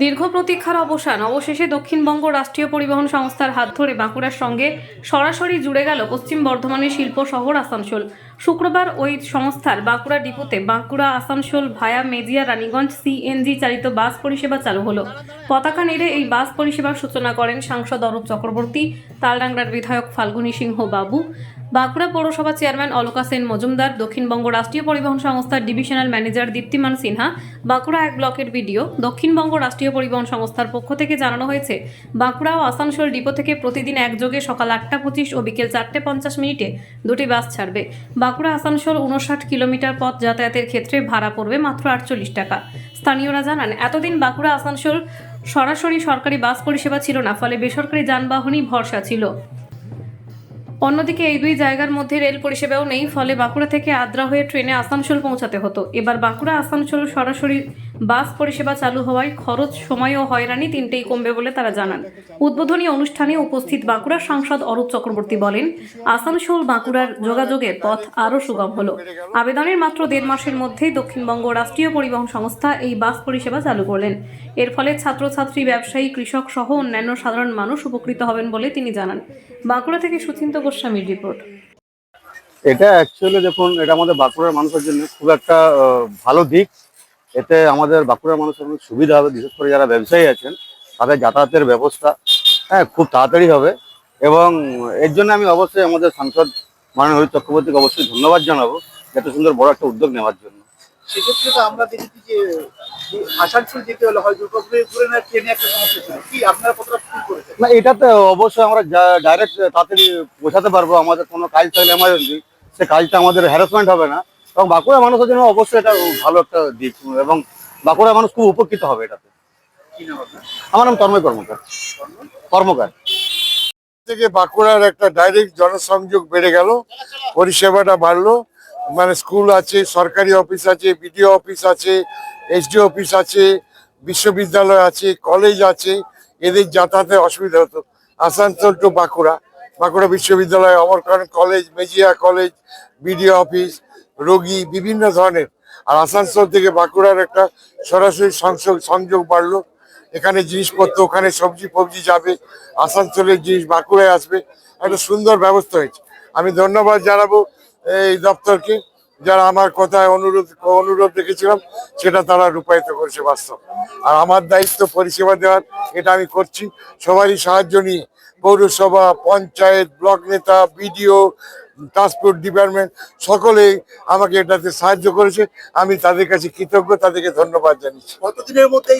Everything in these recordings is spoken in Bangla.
দীর্ঘ প্রতীক্ষার অবসান। অবশেষে দক্ষিণবঙ্গ রাষ্ট্রীয় পরিবহন সংস্থার হাত ধরে বাঁকুড়ার সঙ্গে সরাসরি জুড়ে গেল পশ্চিম বর্ধমানের শিল্প শহর আসানসোল। শুক্রবার ওই সংস্থার বাঁকুড়া ডিপোতে বাঁকুড়া আসানসোল ভায়া মেজিয়া রানীগঞ্জ সিএনজি চালিত বাস পরিষেবা চালু হলো। পতাকা নেড়ে এই বাস পরিষেবার সূচনা করেন সাংসদ অরূপ চক্রবর্তী, তালডাংরার বিধায়ক ফাল্গুনী সিংহ বাবু। বাঁকুড়া পৌরসভা চেয়ারম্যান অলকা সেন মজুমদার, দক্ষিণবঙ্গ রাষ্ট্রীয় পরিবহন সংস্থার ডিভিশনাল ম্যানেজার দীপ্তিমান সিনহা, বাঁকুড়া এক ব্লকের বিডিও। দক্ষিণবঙ্গ রাষ্ট্রীয় পরিবহন সংস্থার পক্ষ থেকে জানানো হয়েছে, বাঁকুড়া ও আসানসোল ডিপো থেকে প্রতিদিন একযোগে সকাল আটটা পঁচিশ ও বিকেল চারটে পঞ্চাশ মিনিটে দুটি বাস ছাড়বে। বাঁকুড়া আসানসোল উনষাট কিলোমিটার পথ যাতায়াতের ক্ষেত্রে ভাড়া পড়বে মাত্র আটচল্লিশ টাকা। স্থানীয়রা জানান, এতদিন বাঁকুড়া আসানসোল সরাসরি সরকারি বাস পরিষেবা ছিল না, ফলে বেসরকারি যানবাহনই ভরসা ছিল। অন্যদিকে এই দুই জায়গার মধ্যে রেল পরিষেবাও নেই, ফলে বাঁকুড়া থেকে আদ্রা হয়ে ট্রেনে আসানসোল পৌঁছাতে হতো। এবার বাঁকুড়া আসানসোল সরাসরি বাস পরিষেবা চালু হওয়ায় খরচ সময় ও হয়রানি তিনটেই কমবে বলে তারা জানান। উদ্বোধনী অনুষ্ঠানে উপস্থিত বাঁকুড়ার সাংসদ অরূপ চক্রবর্তী বলেন, আসানসোল বাঁকুড়ার যোগাযোগের পথ আরও সুগম হলো। আবেদনের মাত্র দেড় মাসের মধ্যেই দক্ষিণবঙ্গ রাষ্ট্রীয় পরিবহন সংস্থা এই বাস পরিষেবা চালু করলেন। এর ফলে ছাত্রছাত্রী, ব্যবসায়ী, কৃষক সহ অন্যান্য সাধারণ মানুষ উপকৃত হবেন বলে তিনি জানান। বাঁকুড়া থেকে সুচিন্ত গোস্বামীর রিপোর্ট। এটা অ্যাকচুয়ালি দেখুন, এটা আমাদের বাঁকুড়ার মানুষের জন্য খুব একটা ভালো দিক। এতে আমাদের বাঁকুড়ার মানুষের অনেক সুবিধা হবে বিশেষ করে যারা ব্যবসায়ী আছেন তাদের যাতায়াতের ব্যবস্থা হ্যাঁ খুব তাড়াতাড়ি হবে। এবং এর জন্য আমি অবশ্যই আমাদের সাংসদ মাননীয় হরিত চক্রবর্তীকে অবশ্যই ধন্যবাদ জানাব এত সুন্দর বড় একটা উদ্যোগ নেওয়ার জন্য। সেক্ষেত্রে তো আমরা দেখেছি যে যে আসানসোল যেতে হলে হয় দুর্গাপুরে না ট্রেনে একটা সমস্যা ছিল। কি আপনারা কতটা ফিল করেছেন? না এটাতে অবশ্যই আমরা ডাইরেক্ট তাড়াতাড়ি পৌঁছাতে পারব। আমাদের কোনো কাজ থাকলে এমার্জেন্সি সে কাজটা আমাদের হ্যারাসমেন্ট হবে না। এবং বাঁকুড়া মানুষের জন্য অবশ্যই এটা ভালো একটা দিক এবং বাঁকুড়া মানুষ খুব উপকৃত হবে এটাতে। কি আমার নাম তন্ময় কর্মকার। কর্মকার। থেকে বাঁকুড়ার একটা ডাইরেক্ট জনসংযোগ বেড়ে গেল পরিষেবাটা বাড়লো। মানে স্কুল আছে সরকারি অফিস আছে বিডিও অফিস আছে এসডি অফিস আছে বিশ্ববিদ্যালয় আছে কলেজ আছে। এদের যাতায়াতে অসুবিধা হতো। আসানসোল টু বাঁকুড়া। বাঁকুড়া বিশ্ববিদ্যালয় Amarkaran college Mejia college BDO office রোগী, বিভিন্ন ধরনের। আর আসানসোল থেকে বাঁকুড়ার একটা সরাসরি সংযোগ সংযোগ বাড়লো। এখানে জিনিসপত্র, ওখানে সবজি ফবজি যাবে, আসানসোলের জিনিস বাঁকুড়ায় আসবে। একটা সুন্দর ব্যবস্থা হয়েছে। আমি ধন্যবাদ জানাব এই দপ্তরকে, যারা আমার কথায় অনুরোধ অনুরোধ রেখেছিলাম, সেটা তারা রূপায়িত করেছে বাস্তব। আর আমার দায়িত্ব পরিষেবা দেওয়ার, এটা আমি করছি। সবারই সাহায্য নিয়ে পৌরসভা পঞ্চায়েত ব্লক নেতা বিডিও ট্রান্সপোর্ট ডিপার্টমেন্ট সকলেই আমাকে এটাতে সাহায্য করেছে। আমি তাদের কাছে কৃতজ্ঞ তাদেরকে ধন্যবাদ জানিয়েছি। কতদিনের মধ্যে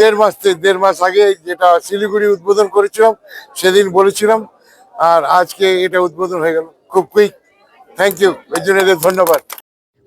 দেড় মাস দেড় মাস আগে যেটা শিলিগুড়ি উদ্বোধন করেছিলাম সেদিন বলেছিলাম আর আজকে এটা উদ্বোধন হয়ে গেল। খুব কুইক থ্যাংক ইউ এর জন্য ধন্যবাদ।